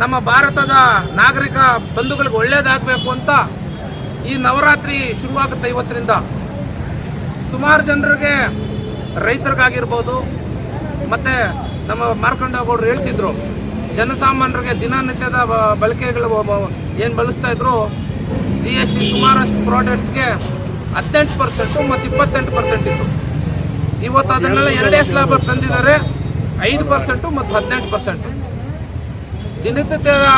ನಮ್ಮ ಭಾರತದ ನಾಗರಿಕ ಬಂಧುಗಳಿಗೆ ಒಳ್ಳೇದಾಗಬೇಕು ಅಂತ ಈ ನವರಾತ್ರಿ ಶುರುವಾಗುತ್ತೆ ಇವತ್ತರಿಂದ ಸುಮಾರು ಜನರಿಗೆ ರೈತರಿಗಾಗಿರ್ಬೋದು, ಮತ್ತು ನಮ್ಮ ಮಾರ್ಕಂಡಗೌಡರು ಹೇಳ್ತಿದ್ರು, ಜನಸಾಮಾನ್ಯರಿಗೆ ದಿನನಿತ್ಯದ ಬಳಕೆಗಳು ಏನು ಬಳಸ್ತಾ ಇದ್ರು ಜಿ ಎಸ್ ಟಿ ಸುಮಾರಷ್ಟು ಪ್ರಾಡಕ್ಟ್ಸ್ಗೆ ಹದಿನೆಂಟು ಪರ್ಸೆಂಟು ಮತ್ತು ಇಪ್ಪತ್ತೆಂಟು ಪರ್ಸೆಂಟ್ ಇತ್ತು. ಇವತ್ತು ಅದನ್ನೆಲ್ಲ ಎರಡೇ ಸ್ಲಾಬ್ ತಂದಿದ್ದಾರೆ, ಐದು ಪರ್ಸೆಂಟು ಮತ್ತು ಹದಿನೆಂಟು ಪರ್ಸೆಂಟು ದಿನನಿತ್ಯದ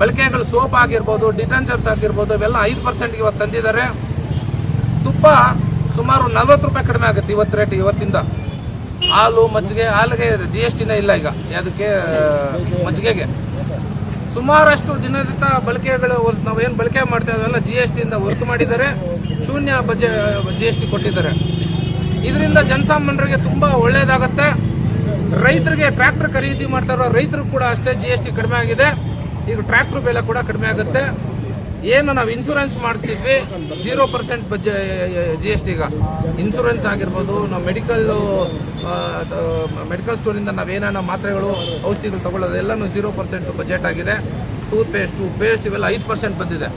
ಬಳಕೆಗಳು ಸೋಪ್ ಆಗಿರ್ಬೋದು ಡಿಟರ್ಜೆಂಟ್ಸ್ ಆಗಿರ್ಬೋದು, ಇವೆಲ್ಲ ಐದು ಪರ್ಸೆಂಟ್ಗೆ ಇವತ್ತು ತಂದಿದ್ದಾರೆ. ತುಪ್ಪ ಸುಮಾರು ನಲ್ವತ್ತು ರೂಪಾಯಿ ಕಡಿಮೆ ಆಗುತ್ತೆ ಇವತ್ತು ರೇಟ್ ಇವತ್ತಿಂದ. ಹಾಲು, ಮಜ್ಜಿಗೆ, ಹಾಲಿಗೆ ಜಿ ಎಸ್ ಟಿನೇ ಇಲ್ಲ ಈಗ. ಯಾವುದಕ್ಕೆ ಮಜ್ಜಿಗೆಗೆ. ಸುಮಾರಷ್ಟು ದಿನನಿತ್ಯ ಬಳಕೆಗಳು ನಾವೇನು ಬಳಕೆ ಮಾಡ್ತಾ ಅದೆಲ್ಲ ಜಿ ಎಸ್ ಟಿಯಿಂದ ವರ್ಕ್ ಮಾಡಿದ್ದಾರೆ. ಶೂನ್ಯ ಬಜೆ ಜಿ ಎಸ್ ಟಿ ಕೊಟ್ಟಿದ್ದಾರೆ. ಇದರಿಂದ ಜನಸಾಮಾನ್ಯರಿಗೆ ತುಂಬ ಒಳ್ಳೇದಾಗತ್ತೆ. ರೈತರಿಗೆ ಟ್ರ್ಯಾಕ್ಟರ್ ಖರೀದಿ ಮಾಡ್ತಾ ಇರೋ ರೈತರು ಕೂಡ ಅಷ್ಟೇ ಜಿ ಎಸ್ ಟಿ ಕಡಿಮೆ ಆಗಿದೆ. ಈಗ ಟ್ರ್ಯಾಕ್ಟರ್ ಬೆಲೆ ಕೂಡ ಕಡಿಮೆ ಆಗುತ್ತೆ. ಏನು ನಾವು ಇನ್ಶೂರೆನ್ಸ್ ಮಾಡ್ತಿದ್ವಿ zero percent G S T ಈಗ. ಇನ್ಶೂರೆನ್ಸ್ ಆಗಿರ್ಬೋದು, ನಾವು ಮೆಡಿಕಲ್ ಮೆಡಿಕಲ್ ಸ್ಟೋರಿಂದ ನಾವೇನೇನೋ ಮಾತ್ರೆಗಳು, ಔಷಧಿಗಳು ತಗೊಳ್ಳೋದು ಎಲ್ಲನೂ ಜೀರೋ ಪರ್ಸೆಂಟ್ ಬಜೆಟ್ ಆಗಿದೆ. ಟೂತ್ ಪೇಸ್ಟು ಪೇಸ್ಟ್ ಇವೆಲ್ಲ ಐದು ಪರ್ಸೆಂಟ್ ಬಂದಿದೆ.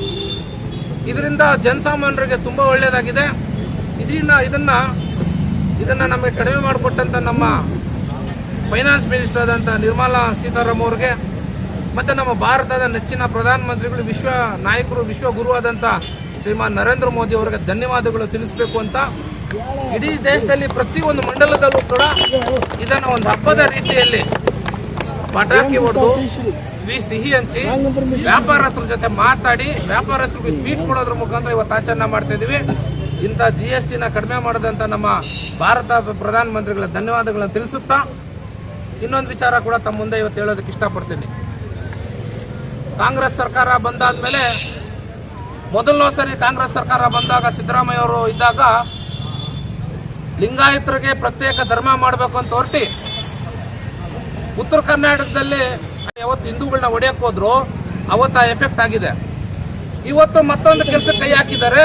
ಇದರಿಂದ ಜನಸಾಮಾನ್ಯರಿಗೆ ತುಂಬಾ ಒಳ್ಳೆಯದಾಗಿದೆ ಇದನ್ನ ಇದನ್ನ ಇದನ್ನ ನಮಗೆ ಕಡಿಮೆ ಮಾಡಿಕೊಟ್ಟಂಥ ನಮ್ಮ ಫೈನಾನ್ಸ್ ಮಿನಿಸ್ಟರ್ ಆದಂಥ ನಿರ್ಮಲಾ ಸೀತಾರಾಮ್ ಅವ್ರಿಗೆ, ಮತ್ತೆ ನಮ್ಮ ಭಾರತದ ನೆಚ್ಚಿನ ಪ್ರಧಾನಮಂತ್ರಿಗಳು, ವಿಶ್ವ ನಾಯಕರು, ವಿಶ್ವ ಗುರುವಾದಂಥ ಶ್ರೀಮಾನ್ ನರೇಂದ್ರ ಮೋದಿ ಅವರಿಗೆ ಧನ್ಯವಾದಗಳು ತಿಳಿಸಬೇಕು ಅಂತ ಇಡೀ ದೇಶದಲ್ಲಿ ಪ್ರತಿಯೊಂದು ಮಂಡಲದಲ್ಲೂ ಕೂಡ ಇದನ್ನು ಒಂದು ಹಬ್ಬದ ರೀತಿಯಲ್ಲಿ ಪಟಾಕಿ ಹೊಡೆದು, ಸಿಹಿ ಹಂಚಿ, ವ್ಯಾಪಾರಸ್ಥರ ಜೊತೆ ಮಾತಾಡಿ, ವ್ಯಾಪಾರಸ್ಥರಿಗೆ ಸ್ವೀಟ್ ಕೊಡೋದ್ರ ಮುಖಾಂತರ ಇವತ್ತು ಆಚರಣೆ ಮಾಡ್ತಾ ಇದೀವಿ ಇಂಥ ಜಿ ಎಸ್ ಟಿನ ಕಡಿಮೆ ಮಾಡದಂತ ನಮ್ಮ ಭಾರತ ಪ್ರಧಾನಮಂತ್ರಿಗಳ ಧನ್ಯವಾದಗಳನ್ನು ತಿಳಿಸುತ್ತಾ ಇನ್ನೊಂದು ವಿಚಾರ ಕೂಡ ತಮ್ಮ ಮುಂದೆ ಇವತ್ತು ಹೇಳೋದಕ್ಕೆ ಇಷ್ಟಪಡ್ತೀನಿ. ಕಾಂಗ್ರೆಸ್ ಸರ್ಕಾರ ಬಂದಾದ್ಮೇಲೆ ಮೊದಲನೇ ಸರಿ ಕಾಂಗ್ರೆಸ್ ಸರ್ಕಾರ ಬಂದಾಗ ಸಿದ್ದರಾಮಯ್ಯ ಅವರು ಇದ್ದಾಗ ಲಿಂಗಾಯತರಿಗೆ ಪ್ರತ್ಯೇಕ ಧರ್ಮ ಮಾಡಬೇಕು ಅಂತ ಹೊರಟಿ ಉತ್ತರ ಕರ್ನಾಟಕದಲ್ಲಿ ಯಾವತ್ತು ಹಿಂದೂಗಳನ್ನ ಹೊಡೆಯಕ್ ಹೋದ್ರು, ಅವತ್ತು ಆ ಎಫೆಕ್ಟ್ ಆಗಿದೆ. ಇವತ್ತು ಮತ್ತೊಂದು ಕೆಲಸ ಕೈ ಹಾಕಿದ್ದಾರೆ.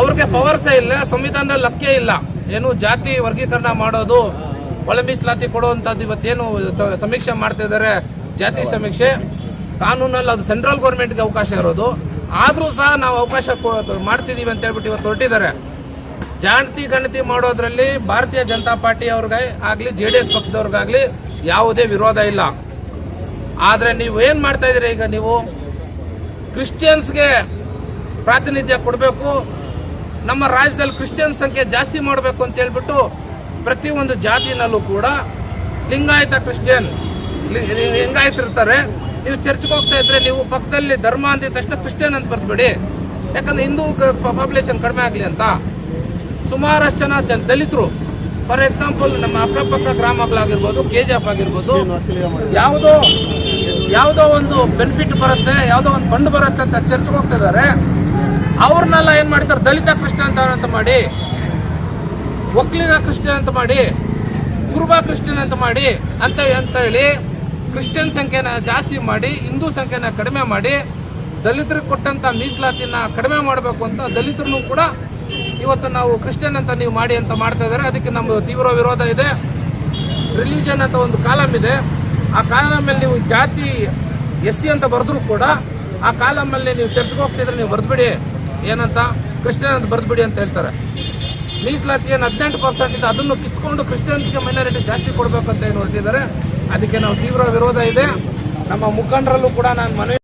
ಅವ್ರಿಗೆ ಪವರ್ಸೇ ಇಲ್ಲ, ಸಂವಿಧಾನದಲ್ಲಿ ಲಕ್ಕೆ ಇಲ್ಲ. ಏನು ಜಾತಿ ವರ್ಗೀಕರಣ ಮಾಡೋದು ಒಳ ಮೀಸಲಾತಿ ಕೊಡುವಂತದ್ದು ಇವತ್ತೇನು ಸಮೀಕ್ಷೆ ಮಾಡ್ತಾ ಇದ್ದಾರೆ. ಜಾತಿ ಸಮೀಕ್ಷೆ, ಕಾನೂನಲ್ಲಿ ಅದು ಸೆಂಟ್ರಲ್ ಗೌರ್ಮೆಂಟ್ಗೆ ಅವಕಾಶ ಇರೋದು. ಆದರೂ ಸಹ ನಾವು ಅವಕಾಶ ಮಾಡ್ತಿದ್ದೀವಿ ಅಂತ ಹೇಳ್ಬಿಟ್ಟು ಇವತ್ತು ಹೊರಟಿದ್ದಾರೆ. ಜಾಣತಿ ಗಣತಿ ಮಾಡೋದ್ರಲ್ಲಿ ಭಾರತೀಯ ಜನತಾ ಪಾರ್ಟಿ ಅವ್ರಿಗೆ ಆಗ್ಲಿ, ಜೆ ಡಿ ಎಸ್ ಪಕ್ಷದವ್ರಿಗಾಗಲಿ ಯಾವುದೇ ವಿರೋಧ ಇಲ್ಲ. ಆದರೆ ನೀವು ಏನು ಮಾಡ್ತಾ ಇದ್ದೀರಿ ಈಗ ನೀವು? ಕ್ರಿಶ್ಚಿಯನ್ಸ್ಗೆ ಪ್ರಾತಿನಿಧ್ಯ ಕೊಡಬೇಕು. ನಮ್ಮ ರಾಜ್ಯದಲ್ಲಿ ಕ್ರಿಶ್ಚಿಯನ್ ಸಂಖ್ಯೆ ಜಾಸ್ತಿ ಮಾಡಬೇಕು ಅಂತ ಹೇಳ್ಬಿಟ್ಟು ಪ್ರತಿಯೊಂದು ಜಾತಿನಲ್ಲೂ ಕೂಡ ಲಿಂಗಾಯತ ಕ್ರಿಶ್ಚಿಯನ್ ಲಿಂಗಾಯತ ಇರ್ತಾರೆ ನೀವು ಚರ್ಚ್ಗೆ ಹೋಗ್ತಾ ಇದ್ರೆ ನೀವು ಪಕ್ಕದಲ್ಲಿ ಧರ್ಮ ಅಂದಿದ ತಕ್ಷಣ ಕ್ರಿಶ್ಚಿಯನ್ ಅಂತ ಬರ್ಬೇಡಿ ಯಾಕಂದ್ರೆ ಹಿಂದೂ ಪಾಪ್ಯುಲೇಷನ್ ಕಡಿಮೆ ಆಗಲಿ ಅಂತ. ಸುಮಾರಷ್ಟು ಜನ ಜನ ದಲಿತರು. ಫಾರ್ ಎಕ್ಸಾಂಪಲ್ ನಮ್ಮ ಅಕ್ಕಪಕ್ಕ ಗ್ರಾಮಗಳಾಗಿರ್ಬೋದು ಕೆ ಜಿ ಎಫ್ ಆಗಿರ್ಬೋದು, ಯಾವುದೋ ಯಾವುದೋ ಒಂದು ಬೆನಿಫಿಟ್ ಬರುತ್ತೆ, ಯಾವುದೋ ಒಂದು ಫಂಡ್ ಬರುತ್ತೆ ಅಂತ ಚರ್ಚ್ಗೆ ಹೋಗ್ತಾ ಇದಾರೆ. ಅವ್ರನ್ನೆಲ್ಲ ಏನ್ ಮಾಡ್ತಾರೆ? ದಲಿತ, ಕ್ರಿಶ್ಚಿಯನ್ ಅಂತ ಮಾಡಿ ಒಕ್ಕಲಿಗ ಕ್ರಿಶ್ಚಿಯನ್ ಅಂತ ಮಾಡಿ ಪೂರ್ವ ಕ್ರಿಶ್ಚಿಯನ್ ಅಂತ ಮಾಡಿ, ಅಂತ ಅಂತ ಹೇಳಿ ಕ್ರಿಶ್ಚಿಯನ್ ಸಂಖ್ಯೆನ ಜಾಸ್ತಿ ಮಾಡಿ, ಹಿಂದೂ ಸಂಖ್ಯೆನ ಕಡಿಮೆ ಮಾಡಿ ದಲಿತರಿಗೆ ಕೊಟ್ಟಂತ ಮೀಸಲಾತಿನ ಕಡಿಮೆ ಮಾಡಬೇಕು ಅಂತ ದಲಿತರನ್ನು ಕೂಡ ಇವತ್ತು ನಾವು ಕ್ರಿಶ್ಚಿಯನ್ ಅಂತ ನೀವು ಮಾಡಿ ಅಂತ ಮಾಡ್ತಾ ಇದ್ದಾರೆ. ಅದಕ್ಕೆ ನಮ್ಮ ತೀವ್ರ ವಿರೋಧ ಇದೆ. ರಿಲಿಜನ್ ಅಂತ ಒಂದು ಕಾಲಮ್ ಇದೆ. ಆ ಕಾಲಮ್ ಅಲ್ಲಿ ನೀವು ಜಾತಿ ಎಸ್ ಸಿ ಅಂತ ಬರೆದ್ರು ಕೂಡ ಆ ಕಾಲಮಲ್ಲಿ ನೀವು ಚರ್ಚ್ಗೆ ಹೋಗ್ತಿದ್ರೆ ನೀವು ಬರ್ದ್ಬಿಡಿ, ಏನಂತ? ಕ್ರಿಶ್ಚಿಯನ್ ಅಂತ ಬರೆದ್ಬಿಡಿ ಅಂತ ಹೇಳ್ತಾರೆ. ಮೀಸಲಾತಿ ಏನು ಹದಿನೆಂಟು ಪರ್ಸೆಂಟ್ ಇದೆ ಅದನ್ನು ಕಿತ್ಕೊಂಡು ಕ್ರಿಶ್ಚಿಯನ್ಸ್ಗೆ ಮೈನಾರಿಟಿ ಜಾಸ್ತಿ ಕೊಡಬೇಕಂತ ಏನು ಹೊರಟಿದ್ದಾರೆ, ಅದಕ್ಕೆ ನಾವು ತೀವ್ರ ವಿರೋಧ ಇದೆ. ನಮ್ಮ ಮುಖಂಡರಲ್ಲೂ ಕೂಡ ನಾನು ಮನವಿ